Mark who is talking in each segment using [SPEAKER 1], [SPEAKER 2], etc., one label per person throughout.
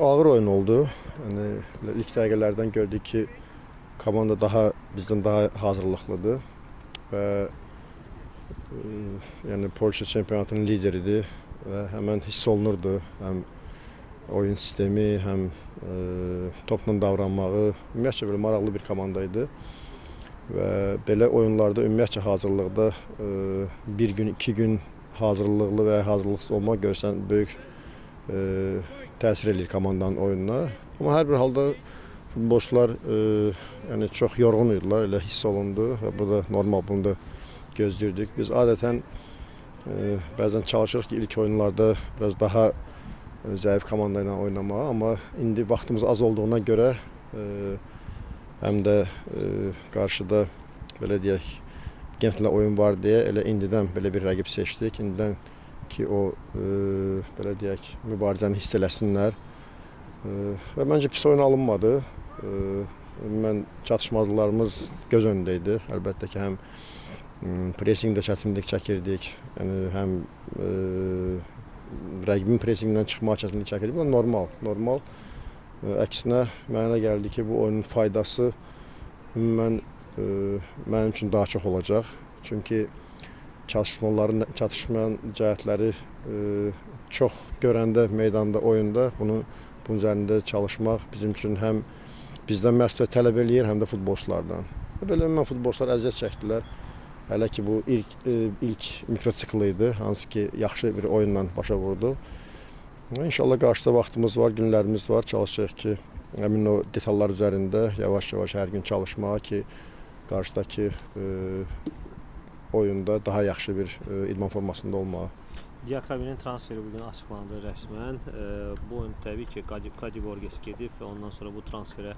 [SPEAKER 1] ağır oyun oldu. Yəni ilk dəqiqələrdən gördük ki, komanda daha bizdən daha hazırlıqlıdır və e, yəni Polşa çempionatının lideridir və həmən hiss olunurdu həm oyun sistemi, həm e, topla davranmağı, ümumiyyətcə belə maraqlı bir komanda idi. Və belə oyunlarda ümumiyyətcə hazırlıqda e, bir gün, iki gün hazırlıqlı və ya hazırlıqsız olmaq görsən böyük e, təsir eləyir komandanın oyununa. Amma hər bir halda futbolçular e, yəni çox yorğun idilər, elə hiss olundu və bu da normal, bunu da gözləyirdik. Biz adətən e, bəzən çalışırıq ki, ilk oyunlarda biraz daha e, zəif komanda ilə oynamağa, amma indi vaxtımız az olduğuna görə e, həm də e, qarşıda belə deyək, Gənclə oyun var deyə elə indidən belə bir rəqib seçdik. İndidən ki o e, belə deyək, mübarizəni hiss eləsinlər. E, və məncə pis oyun alınmadı. E, mən çatışmazlıqlarımız göz önündə idi. Əlbəttə ki, həm m, presinqdə çətinlik çəkirdik. Yəni həm e, rəqibin presinqindən çıxmağa çətinlik çəkirdik. Bu normal, normal. E, əksinə mənə gəldi ki, bu oyunun faydası ümumən e, mənim üçün daha çox olacaq. Çünki çatışmaların çatışmayan cəhətləri e, çox görəndə meydanda, oyunda bunu bunun üzərində çalışmaq bizim üçün həm bizdən məsuliyyət tələb eləyir, həm də futbolçulardan. Belə ümumən futbolçular əziyyət çəkdilər. Hələ ki bu ilk e, ilk mikrotsikl idi, hansı ki yaxşı bir oyunla başa vurdu. İnşallah qarşıda vaxtımız var, günlərimiz var. Çalışacağıq ki, həmin o detallar üzərində yavaş-yavaş hər gün çalışmağa ki, qarşıdakı e, oyunda daha yaxşı bir e, idman formasında olmağa.
[SPEAKER 2] Diakabinin transferi bugün açıqlandı rəsmən. E, bu oyun təbii ki, Kadi, Borges gedib və ondan sonra bu transferə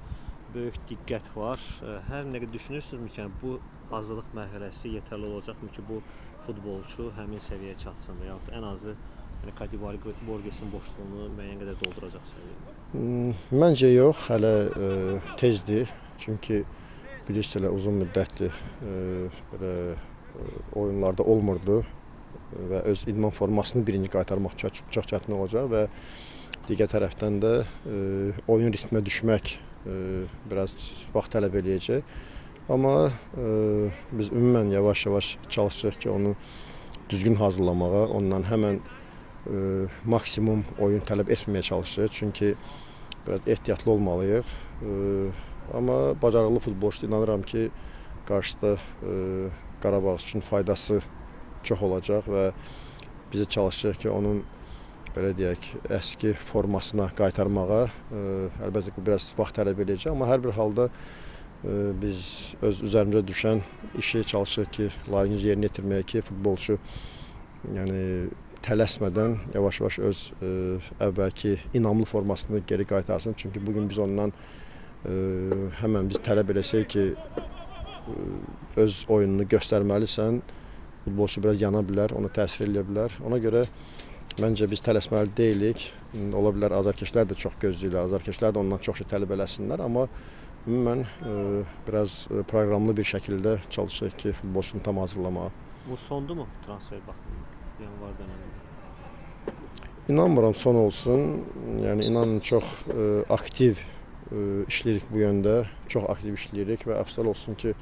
[SPEAKER 2] böyük diqqət var. E, hər nə qədər düşünürsünüzmü ki, yəni bu hazırlıq mərhələsi yetərli olacaqmı ki, bu futbolçu həmin səviyyəyə çatsın və yaxud ən azı yəni Kadi Borgesin boşluğunu müəyyən qədər dolduracaq səviyyədə?
[SPEAKER 1] Hmm, Məncə yox, hələ e, tezdir. Çünki bilirsiniz uzun müddətli e, belə oyunlarda olmurdu və öz idman formasını birinci qaytarmaq çox, çətin olacaq və digər tərəfdən də e, oyun ritminə düşmək e, biraz vaxt tələb eləyəcək. Amma e, biz ümumən yavaş-yavaş çalışacağıq ki, onu düzgün hazırlamağa, ondan həmən maksimum oyun tələb etməyə çalışacağıq. Çünki biraz ehtiyatlı olmalıyıq. Amma bacarıqlı futbolçu inanıram ki, qarşıda Qarabağ üçün faydası çox olacaq və biz çalışacağıq ki, onun belə deyək, əski formasına qaytarmağa. E, əlbəttə ki, biraz vaxt tələb edəcək, amma hər bir halda e, biz öz üzərimizə düşən işi çalışırıq ki, layiqincə yerinə yetirməyə ki, futbolçu yəni tələsmədən yavaş-yavaş öz e, əvvəlki inamlı formasını geri qaytarsın. Çünki bu gün biz ondan e, həmən biz tələb eləsək ki, öz oyununu göstərməlisən, futbolçu biraz yana bilər, ona təsir eləyə bilər. Ona görə məncə biz tələsməli deyilik. Ola bilər azarkeşlər də çox gözləyirlər. Azarkeşlər də ondan çox şey tələb eləsinlər, amma ümumən e, biraz e, proqramlı bir şəkildə çalışırıq ki, futbolçunu tam hazırlamağa.
[SPEAKER 2] Bu sondu mu transfer baxımından? Yanvar dönəmində.
[SPEAKER 1] İnanmıram son olsun. Yəni inanın çox e, aktiv e, işləyirik bu yöndə. Çox aktiv işləyirik və əfsəl olsun ki,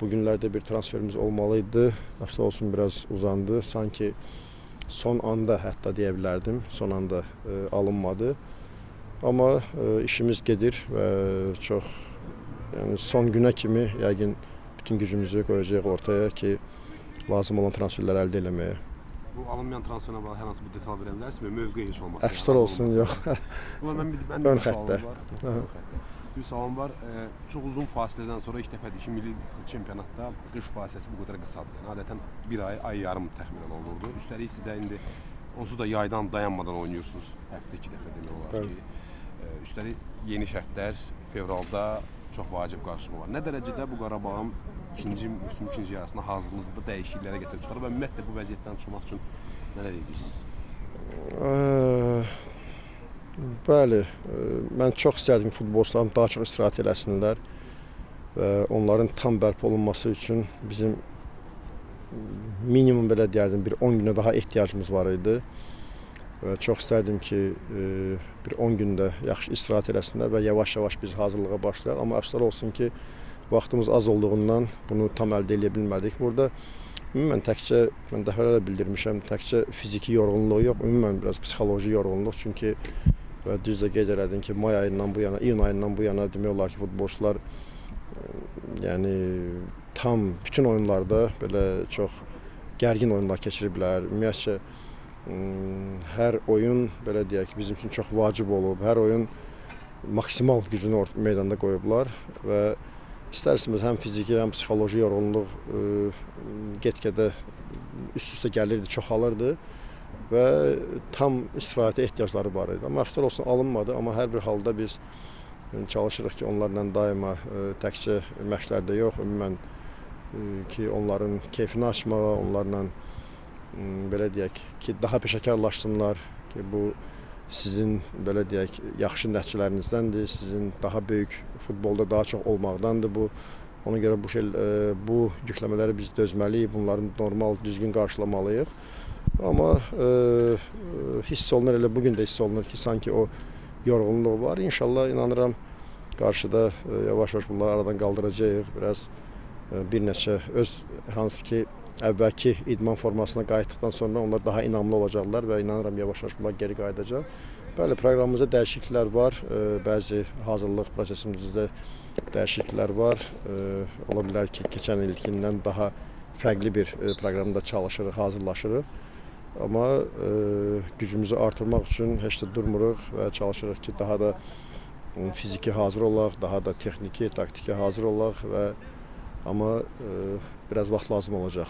[SPEAKER 1] bu günlərdə bir transferimiz olmalı idi. Əfsəl olsun biraz uzandı. Sanki son anda hətta deyə bilərdim. Son anda e, alınmadı. Amma e, işimiz gedir və çox yəni son günə kimi yəqin bütün gücümüzü qoyacağıq ortaya ki, lazım olan transferləri əldə etməyə.
[SPEAKER 3] Bu alınmayan transferlə bağlı hər hansı bir detal verə bilərsinizmi? Mövqe heç olmasa.
[SPEAKER 1] Əfsəl olsun, yox.
[SPEAKER 3] Ulan mən bir mən
[SPEAKER 1] Ön xəttə.
[SPEAKER 3] Bir sualım var. E, çox uzun fasilədən sonra ilk dəfədir ki, milli çempionatda qış fasiləsi bu qədər qısadır. Yəni adətən bir ay, ay yarım təxminən olurdu. Üstəlik siz də indi onsuz da yaydan dayanmadan oynayırsınız. Həftə iki dəfə demək olar
[SPEAKER 1] Bəli.
[SPEAKER 3] ki. E, üstəlik yeni şərtlər fevralda çox vacib qarşılığı var. Nə dərəcədə bu Qarabağın ikinci mövsüm ikinci yarısında hazırlıqda dəyişikliklərə gətirib çıxarıb və ümumiyyətlə bu vəziyyətdən çıxmaq üçün nələr edirsiniz?
[SPEAKER 1] Bəli, mən çox istərdim ki, futbolçularım daha çox istirahət eləsinlər və onların tam bərpa olunması üçün bizim minimum belə deyərdim bir 10 günə daha ehtiyacımız var idi. Və çox istərdim ki, e, bir 10 gündə yaxşı istirahət eləsinlər və yavaş-yavaş biz hazırlığa başlayaq. Amma əfsuslar olsun ki, vaxtımız az olduğundan bunu tam əldə edə bilmədik. Burada ümumən təkcə mən dəfələrlə bildirmişəm, təkcə fiziki yorğunluq yox, ümumən biraz psixoloji yorğunluq. Çünki və düz də qeyd elədin ki, may ayından bu yana, iyun ayından bu yana demək olar ki, futbolçular e, yəni tam bütün oyunlarda belə çox gərgin oyunlar keçiriblər. Ümumiyyətcə m, hər oyun belə deyək ki, bizim üçün çox vacib olub. Hər oyun maksimal gücünü meydanda qoyublar və istərsiniz həm fiziki, həm psixoloji yorğunluq get-gedə üst-üstə gəlirdi, çoxalırdı və tam istirahətə ehtiyacları var idi. Amma əfsuslar olsun alınmadı, amma hər bir halda biz e, çalışırıq ki, onlarla daima təkcə məşqlərdə yox, ümumən ki, onların keyfini açmağa, onlarla belə deyək ki, daha peşəkarlaşsınlar ki, bu sizin belə deyək yaxşı nəticələrinizdəndir, sizin daha böyük futbolda daha çox olmaqdandır bu. Ona görə bu şey e, bu yükləmələri biz dözməliyik, bunları normal, düzgün qarşılamalıyıq. Amma e, e, hiss olunur elə bu gün də hiss olunur ki, sanki o yorğunluq var. İnşallah inanıram qarşıda e, yavaş-yavaş bunları aradan qaldıracağıq. Biraz bir neçə öz hansı ki əvvəlki idman formasına qayıtdıqdan sonra onlar daha inamlı olacaqlar və inanıram yavaş-yavaş bunlar geri qayıdacaq. Bəli, proqramımızda dəyişikliklər var. Bəzi hazırlıq prosesimizdə dəyişikliklər var. Ola bilər ki, keçən ilkindən daha fərqli bir proqramda çalışırıq, hazırlaşırıq. Amma gücümüzü artırmaq üçün heç də durmuruq və çalışırıq ki, daha da fiziki hazır olaq, daha da texniki, taktiki hazır olaq və amma biraz vaxt lazım olacaq.